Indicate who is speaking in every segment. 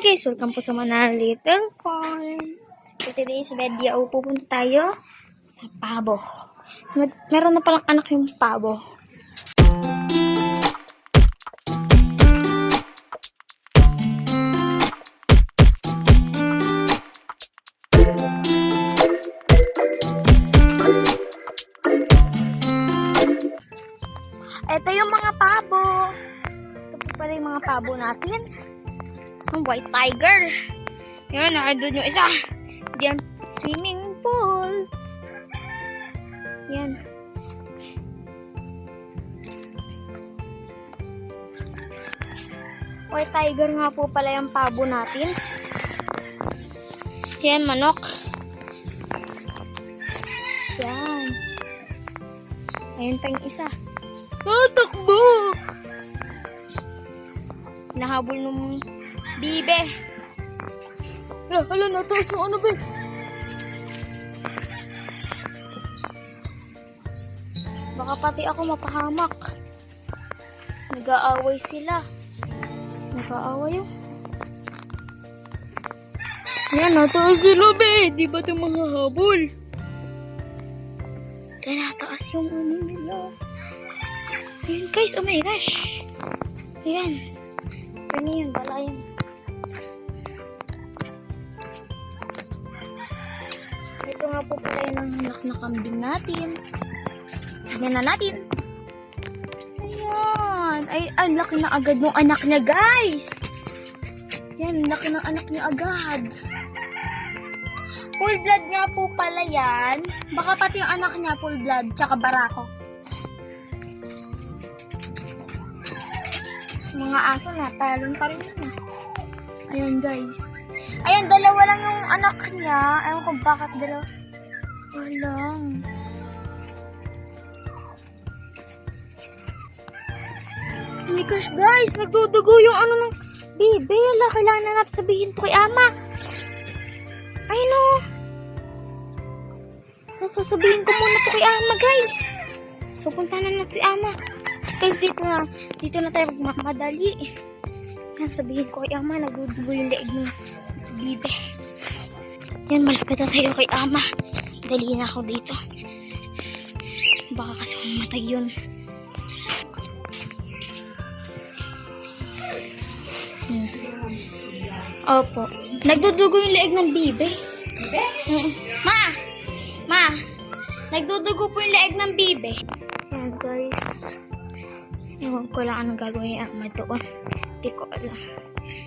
Speaker 1: guys, welcome po sa Manila Little Farm. For today's video, pupunta tayo sa pabo. Mer- Meron na palang anak yung pabo. Ito yung mga pabo. Ito pala yung mga pabo natin. Ang white tiger. Yan, nakandun yung isa. Diyan, swimming pool. Yan. White tiger nga po pala yung pabo natin. Yan, manok. Yan. Ayun pa yung isa. Ah, takbo! Nahabol nung bibe. Hala, hala, nataas yung ano ba? Baka pati ako mapahamak. Nag-aaway sila. Nag-aaway yun. Yan, nataas sila be. Di ba ito mga habol? Kaya nataas yung ano nila. Ayun guys, oh my gosh. Ayan. Ano yun, bala yun. Ito nga po pala yung anak na kambing natin. Tignan na natin. Ayan. Ay, ang laki na agad ng anak niya, guys. Yan, laki ng anak niya agad. Full blood nga po pala yan. Baka pati yung anak niya full blood, tsaka barako. Mga aso na, talon pa rin. Ayan, guys. Ayan, dalawa lang yung anak niya. Ewan ko bakit dalawa. Walang. Oh my guys. Nagdudugo yung ano ng bibi. Ala, kailangan na natin sabihin to kay ama. Ay, no. Sasabihin ko muna to kay ama, guys. So, punta na natin si ama. Guys, dito na. Dito na tayo magmamadali. Yan, sabihin ko kay ama, nagdudugo yung leeg ng bibe. Yan, malapit na tayo kay ama. Dali na ako dito. Baka kasi mamatay yun. Hmm. Opo. Nagdudugo yung leeg ng bibe. Bibe? Ma! Ma! Nagdudugo po yung leeg ng bibe. Yan guys. Ewan ko lang anong gagawin yung ama doon. Hindi ko alam.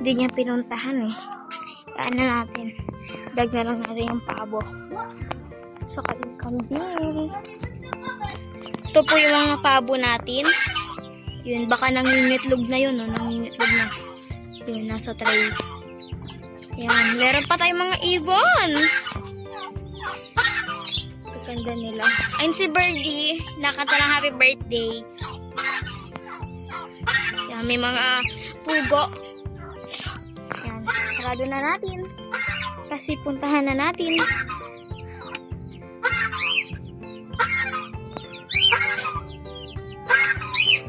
Speaker 1: Hindi niya pinuntahan eh. Ano natin. Dag na lang natin yung pabo. Sa yung kambing. Ito po yung mga pabo natin. Yun, baka nangingitlog na yun, no? Nangingitlog na. Yun, nasa tray. Yan, meron pa tayong mga ibon. Kaganda nila. Ayun si Birdie. Nakata ng happy birthday. Yan, may mga pugo. Yan, sarado na natin. Kasi puntahan na natin.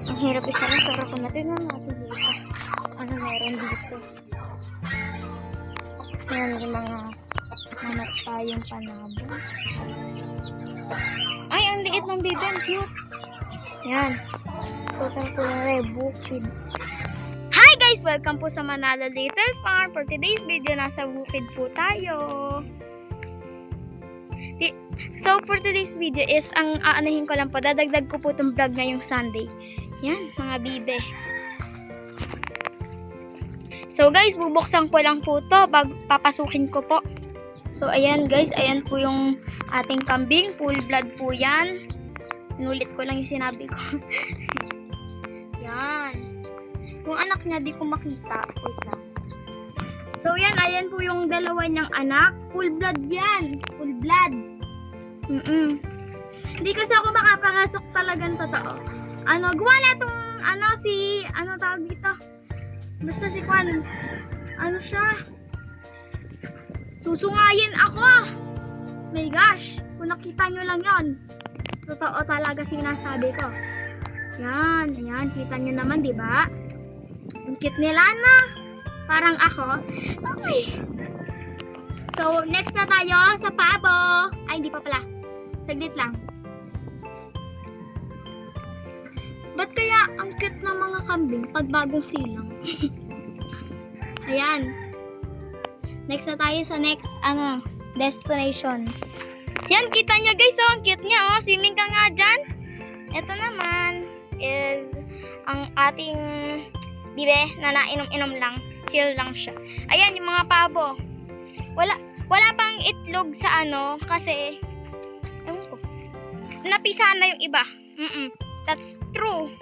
Speaker 1: Ang hirap isa lang. Sarap ko natin na natin dito. Ano meron dito? Yan, yung mga hanap tayong panabo. Ay, ang liit ng baby. Ang cute. Yan. So, tayo na rin. Bukid. Hi guys! Welcome po sa Manalo Little Farm. For today's video, nasa bukid po tayo. So, for today's video is, ang aanahin ko lang po, dadagdag ko po itong vlog ngayong Sunday. Yan, mga bibe. So guys, bubuksan ko lang po to pag papasukin ko po. So ayan guys, ayan po yung ating kambing. Full blood po yan. Inulit ko lang yung sinabi ko. Yung anak niya, di ko makita. Wait lang. So yan, ayan po yung dalawa niyang anak. Full blood yan. Full blood. Mm-mm. Hindi kasi ako makapangasok talagang totoo. Ano, gawa na tong, ano, si, ano tawag dito? Basta si Kwan, ano siya? Susungayin ako! My gosh! Kung nakita nyo lang yon Totoo talaga sinasabi ko. Yan, ayan, kita nyo naman, di ba? Ang cute nila na. Parang ako. Okay. So, next na tayo sa pabo. Ay, hindi pa pala. Saglit lang. Ba't kaya ang cute ng mga kambing pag bagong silang? Ayan. Next na tayo sa next, ano, destination. Yan, kita nyo guys, oh, ang cute niya, oh. Swimming ka nga dyan. Ito naman is ang ating bibe na nainom-inom lang. Chill lang siya. Ayan, yung mga pabo. Wala, wala pang itlog sa ano, kasi, ewan ko, napisa na yung iba. Mm That's true.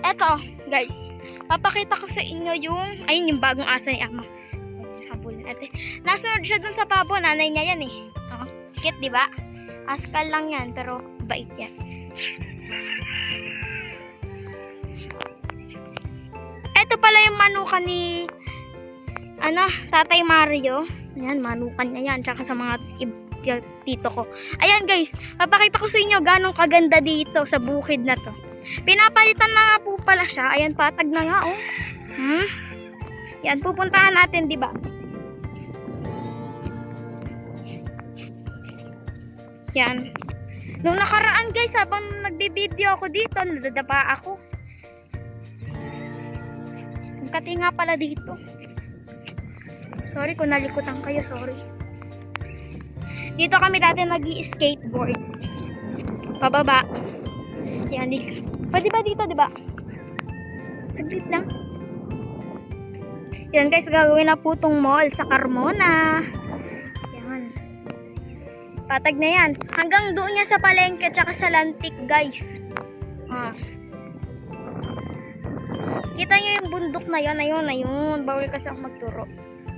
Speaker 1: Eto, guys, papakita ko sa inyo yung, ayun yung bagong aso ni Ama. Habol natin. Nasunod siya dun sa pabo, nanay niya yan eh. Oh, cute, di ba? Askal lang yan, pero bait yan. Pala yung manukan ni ano, Tatay Mario. Ayan, manukan niya yan. Tsaka sa mga tito ko. Ayan guys, papakita ko sa inyo ganong kaganda dito sa bukid na to. Pinapalitan na nga po pala siya. Ayan, patag na nga oh. Hmm? Yan, pupuntahan natin, di ba? Yan. Nung nakaraan guys, habang nagbibideo ako dito, nadadapa ako. Kati nga pala dito. Sorry kung nalikutan kayo, sorry. Dito kami dati nag skateboard Pababa. Yan, di Pwede ba dito, di ba? Saglit lang. Yan guys, gagawin na po tong mall sa Carmona. Yan. Patag na yan. Hanggang doon niya sa palengke tsaka sa lantik, guys. Ah. Kita niyo bundok na yon, ayun, ayun. Bawal kasi ako magturo.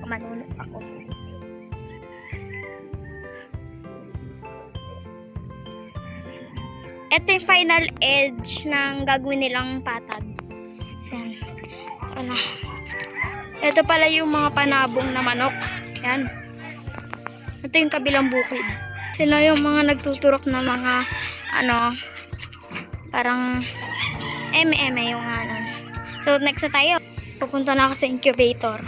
Speaker 1: Manunok ako. Ito yung final edge ng gagawin nilang patag. Yan. Ano. Ito pala yung mga panabong na manok. Yan. Ito yung kabilang bukid. Sila yung mga nagtuturok na mga ano parang eme-eme yung ano. So next na tayo. Pupunta na ako sa incubator.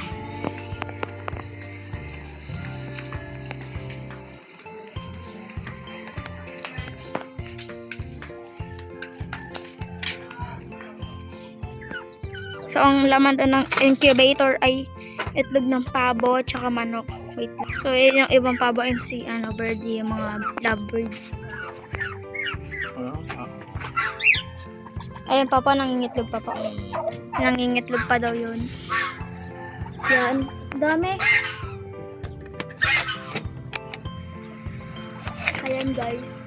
Speaker 1: So, ang laman doon ng incubator ay itlog ng pabo at saka manok. Wait lang. So, yun yung ibang pabo and si ano, birdie, yung mga lovebirds. Ayun, papa, nangingitlog pa po. Nangingitlog pa daw yun. Yan. Dami. Ayan, guys.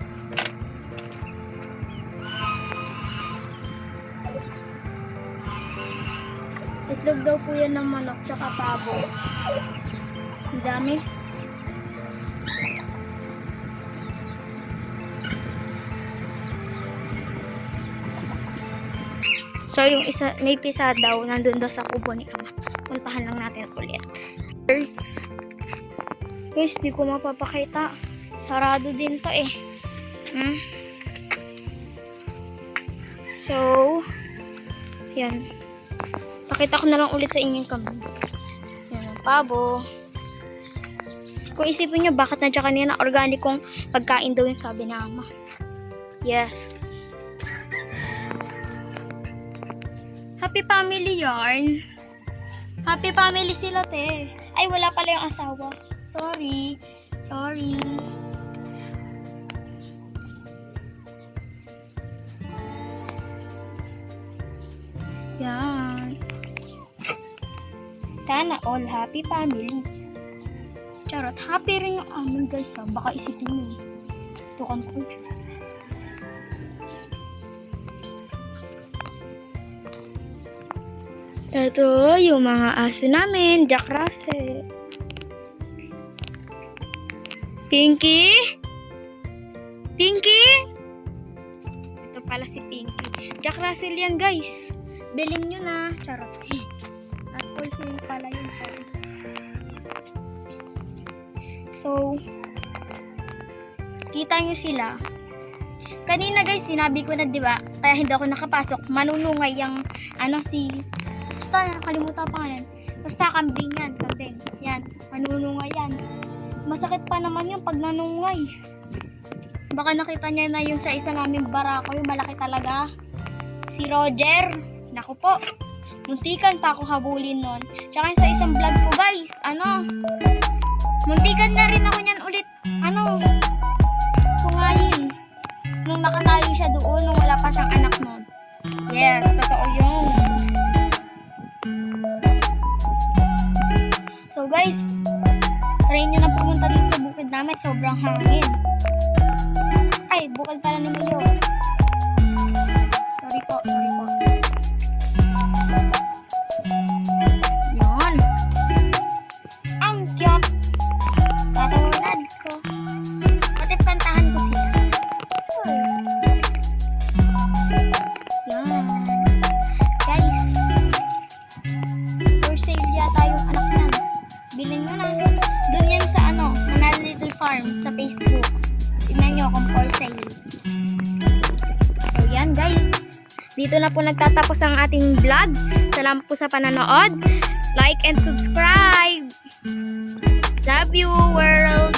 Speaker 1: Itlog daw po yan ng manok tsaka pabo. Ang dami. So, yung isa, may pisa daw, nandun daw sa kubo ni Ama. Puntahan lang natin ulit. Guys, guys, di ko mapapakita. Sarado din to eh. Hmm? So, yan. Pakita ko na lang ulit sa inyo yung kambing. Yan ang pabo. Kung isipin nyo, bakit nandiyan kanina organikong pagkain daw yung sabi ni ama. Yes. Happy family yarn. Happy family sila, te. Ay, wala pala yung asawa. Sorry. Sorry. Yan. Sana all happy family. Charot, happy rin yung amin guys ha. Baka isipin nyo. Tukan ko dyan. Ito yung mga aso namin. Jack Russell. Pinky? Pinky? Ito pala si Pinky. Jack Russell yan guys. Bilhin nyo na. Charot. At poison pala yun. Sorry. So, kita nyo sila. Kanina guys, sinabi ko na 'di ba? Kaya hindi ako nakapasok. Manunungay yung ano si Basta nakalimutan pa pangalan. Basta kambing yan, kambing. Yan, manunungay yan. Masakit pa naman yun pag nanungay. Baka nakita niya na yung sa isa naming barako, yung malaki talaga. Si Roger. Naku po. Muntikan pa ako habulin nun. Tsaka yung sa isang vlog ko guys, ano, muntikan na rin ako niyan ulit, ano, sungayin. Nung nakatayo siya doon, nung wala pa siyang anak nun. Yes, totoo yun. So guys, try nyo na pumunta dito sa bukid namin. Sobrang hangin. Ay, bukid pala ni Mayo. Sorry po, sorry po. Dito na po nagtatapos ang ating vlog. Salamat po sa pananood. Like and subscribe. Love you world.